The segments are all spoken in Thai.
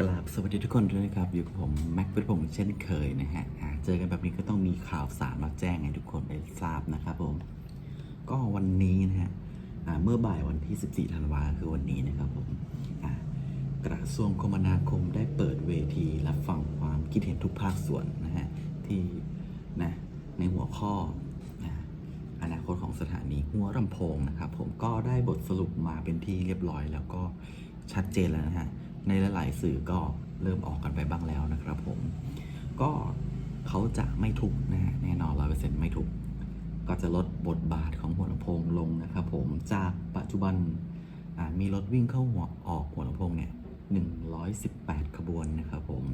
กราบสวัสดีทุกคนด้วยนะครับอยู่กับผมแม็กเป็นผมเช่นเคยนะฮะเจอกันแบบนี้ก็ต้องมีข่าวสารมาแจ้งให้ทุกคนได้ทราบนะครับผมก็วันนี้นะฮะเมื่อบ่ายวันที่ 14 ธันวาคือวันนี้นะครับผมกระทรวงคมนาคมได้เปิดเวทีรับฟังความคิดเห็นทุกภาคส่วนนะฮะที่นะในหัวข้ออนาคตของสถานีหัวลำโพงนะครับผมก็ได้บทสรุปมาเป็นที่เรียบร้อยแล้วก็ชัดเจนแล้วนะฮะ ในหลาย ๆ สื่อก็เริ่มออกกันไปบ้างแล้วนะครับผม ก็เขาจะไม่ทุกนะฮะแน่นอนร้อยเปอร์เซ็นต์ไม่ทุก ก็จะลดบทบาทของหัวลำโพงลงนะครับผมจากปัจจุบันมีรถวิ่งเข้าหัวออกหัวลำโพงเนี่ย118 ขบวนนะครับผม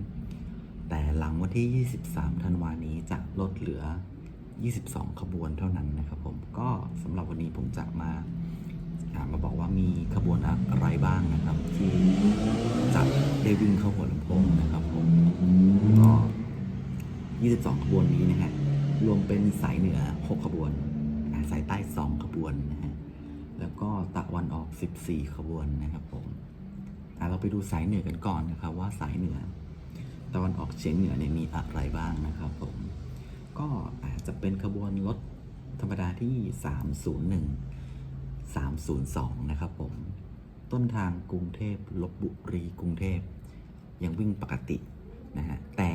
แต่หลังวันที่ 23 ธันวานี้จะลดเหลือ 22 ขบวนเท่านั้นนะครับผม ก็สำหรับวันนี้ผมจะมา มาบอกว่ามีขบวนอะไรบ้างนะครับ ที่จะได้วิ่งเข้าหัวลำโพงนะครับผมก็22 ขบวนนี้นะฮะรวมเป็นสายเหนือ 6 ขบวนสายใต้ 2 ขบวนนะฮะแล้วก็ตะวันออก 14 ขบวนนะครับผมเราไปดูสายเหนือกันก่อนนะครับ ว่าสายเหนือ ตะวันออกเฉียงเหนือเนี่ยมีอะไรบ้างนะครับผมก็อาจจะเป็นขบวนรถธรรมดาที่ 301 302 นะครับผม ต้นทางกรุงเทพลบบุรีกรุงเทพ ยังวิ่งปกตินะฮะ แต่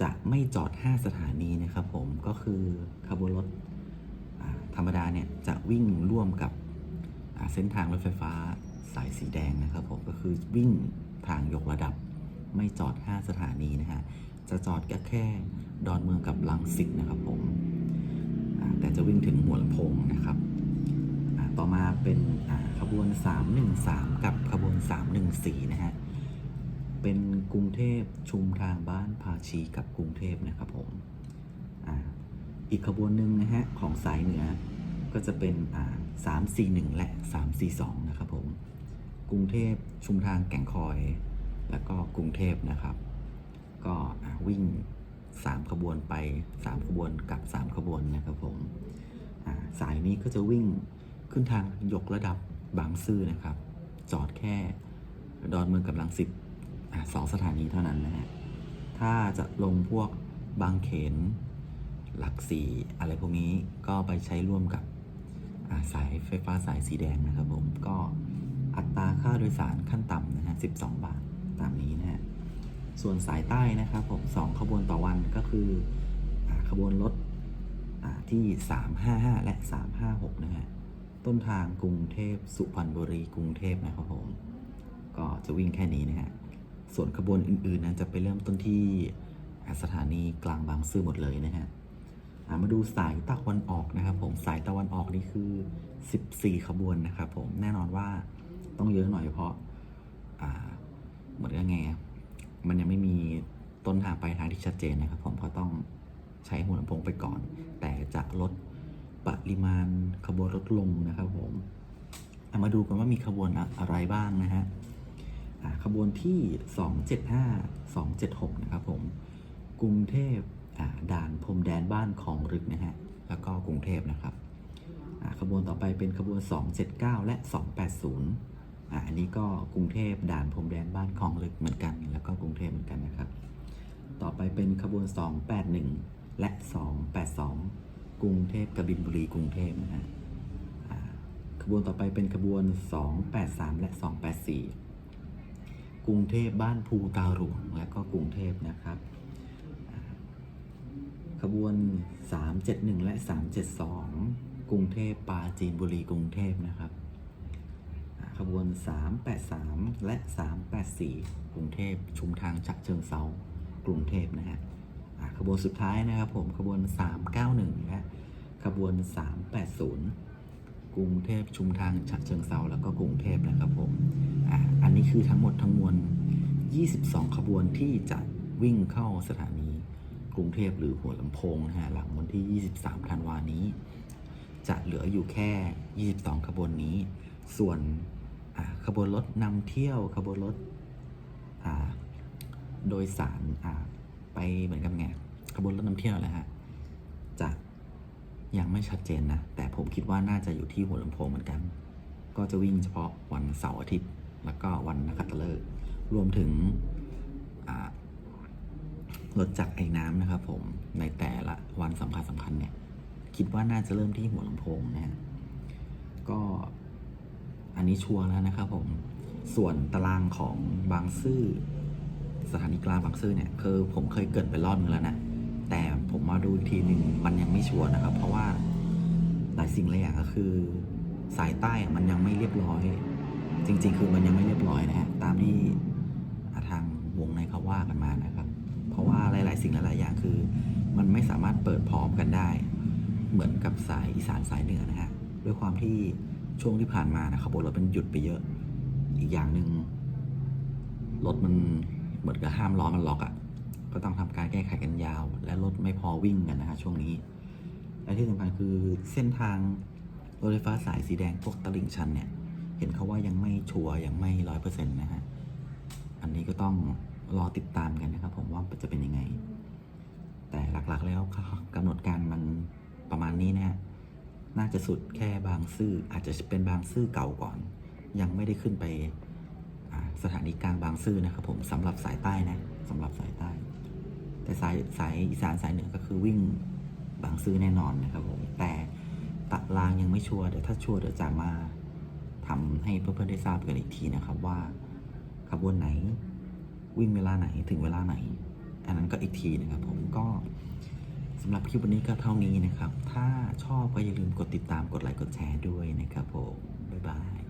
จะไม่จอด 5 สถานีนะครับผม ก็คือขบวนรถธรรมดาเนี่ยจะวิ่งร่วมกับเส้นทางรถไฟฟ้าสายสีแดงนะครับผมก็คือวิ่งทางยกระดับไม่จอด 5 สถานีนะฮะ จะจอดแค่แค่ดอนเมืองกับลังสิตนะครับผม แต่จะวิ่งถึงหัวลำโพงนะครับ ต่อมาเป็นอ่าขบวน 313 กับขบวน 314 นะฮะ เป็นกรุงเทพชุมทางบ้านภาชีกับกรุงเทพนะครับผมออีกขบวนหนึ่งนะฮะ ของสายเหนือก็จะเป็นอ่า341 และ 342 นะครับผม กรุงเทพชุมทางแก่งคอย แล้วก็กรุงเทพนะครับ ก็วิ่ง 3 ขบวนไป 3 ขบวนกับ 3 ขบวนนะครับผมสายนี้ก็จะวิ่ง ขึ้นทางยกระดับบางซื่อนะครับ จอดแค่ดอนเมืองกับลังสิตอะสองสถานีเท่านั้นนะฮะถ้าจะลงพวกบางเขนหลักสี่อะไรพวกนี้ก็ไปใช้ร่วมกับาสายไฟฟ้าสายสีแดงนะครับผมก็อัตราค่าโดยสารขั้นต่ำนะฮะ12บาทตามนี้นะฮะส่วนสายใต้นะครับผมสองขบวนต่อวันก็คืออขบวนรถอ่าที่ 355 และ 356 นะฮะ ต้นทางกรุงเทพสุพรรณบุรีกรุงเทพนะครับผม ก็จะวิ่งแค่นี้นะฮะ ส่วนขบวนอื่นๆนั้นจะไปเริ่มต้นที่สถานีกลางบางซื่อหมดเลยนะฮะมาดูสายตะวันออกนะครับผมสายตะวันออกนี่คือ 14 ขบวนนะครับผมแน่นอนว่าต้องเยอะหน่อยเพราะเหมือนกับไงมันยังไม่มีต้นทางปลายทางที่ชัดเจนนะครับผมก็ต้องใช้หัวลำโพงไปก่อน แต่จะลด ปริมาณขบวนลดลงนะครับผมเอามาดูกันว่ามีขบวนอะไรบ้างนะฮะขบวนที่ 275 276 นะครับผม กรุงเทพด่านพรมแดนบ้านของรึกนะฮะ แล้วก็กรุงเทพนะครับขบวนต่อไปเป็นขบวน 279 และ 280อันนี้ก็กรุงเทพด่านพรมแดนบ้านของรึกเหมือนกัน แล้วก็กรุงเทพเหมือนกันนะครับ ต่อไปเป็นขบวน 281 และ 282 กรุงเทพกบินบุรีกรุงเทพนะฮะขบวนต่อไปเป็นขบวน 283 และ 284 กรุงเทพบ้านภูตาหลวงและก็กรุงเทพนะครับอ่าขบวน 371 และ 372 กรุงเทพปาจีนบุรีกรุงเทพนะครับ ขบวน 383 และ 384 กรุงเทพชุมทางฉะเชิงเซากรุงเทพนะฮะ ขบวนสุดท้ายนะครับผมขบวน 391และขบวน 380 กรุงเทพชุมทางฉะเชิงเซาแล้วก็กรุงเทพนะครับผมอะอันนี้คือทั้งหมดทั้งมวล 22 ขบวนที่จะวิ่งเข้าสถานีกรุงเทพหรือหัวลำโพงนะฮะหลังวันที่ 23 ธันวานี้ จะเหลืออยู่แค่ 22 ขบวนนี้ ส่วนขบวนรถนำเที่ยวขบวนรถโดยสาร ไปเหมือนกับไงขบวนรถนำเที่ยวแหละฮะจะยังไม่ชัดเจนนะ แต่ผมคิดว่าน่าจะอยู่ที่หัวลำโพงเหมือนกัน ก็จะวิ่งเฉพาะวันเสาร์อาทิตย์ แล้วก็วันนักขัตฤกษ์รวมถึงรถจักรไอ้น้ำนะครับผมในแต่ละวันสำคัญสำคัญเนี่ย คิดว่าน่าจะเริ่มที่หัวลำโพงนะฮะก็อันนี้ชัวร์แล้วนะครับผม ส่วนตารางของบางซื่อ สถานีกลางบางซื่อเนี่ยคือผมเคยเกิดไปรอบนึงแล้วนะแต่ผมมาดูอีกทีหนึ่งมันยังไม่ชัวร์นะครับ เพราะว่าหลายสิ่งหลายอย่างก็คือ สายใต้มันยังไม่เรียบร้อย จริง ๆ คือมันยังไม่เรียบร้อยนะฮะตามที่ทางวงในเขาว่ากันมานะครับ เพราะว่าหลาย ๆ สิ่งหลายๆอย่างคือ มันไม่สามารถเปิดพร้อมกันได้ เหมือนกับสายอีสานสายเหนือนะฮะด้วยความที่ช่วงที่ผ่านมานะขบวนรถมันหยุดไปเยอะ อีกอย่างหนึ่งรถมัน เหมือนกับห้ามล้อมันล็อกอะ่ะก็ต้องทำการแก้ไขกันยาว และรถไม่พอวิ่งกันนะฮะช่วงนี้ และที่สำคัญคือเส้นทางรถไฟฟ้าสายสีแดงพวกตลิ่งชันเนี่ย เห็นเขาว่ายังไม่ชัวร์ยังไม่ร้อยเปอร์เซ็นต์นะฮะอันนี้ก็ต้องรอติดตามกันนะครับ ผมว่าจะเป็นยังไง แต่หลักๆแล้วกำหนดการมันประมาณนี้นะฮะน่าจะสุดแค่บางซื่ออาจจะเป็นบางซื่อเก่าก่อน ยังไม่ได้ขึ้นไป สถานีกลางบางซื่อนะครับผมสำหรับสายใต้นะสำหรับสายใต้ แต่สายสายอีสานสายเหนือก็คือวิ่งบางซื่อแน่นอนนะครับผมแต่ตารางยังไม่ชัวร์เดี๋ยวถ้าชัวร์เดี๋ยวจะมาทำให้เพื่อนๆได้ทราบกันอีกทีนะครับว่าขบวนไหนวิ่งเวลาไหนถึงเวลาไหน อันนั้นก็อีกทีนะครับผมก็สำหรับคลิปวันนี้ก็เท่านี้นะครับ ถ้าชอบก็อย่าลืมกดติดตามกดไลค์กดแชร์ด้วยนะครับผม บ๊ายบาย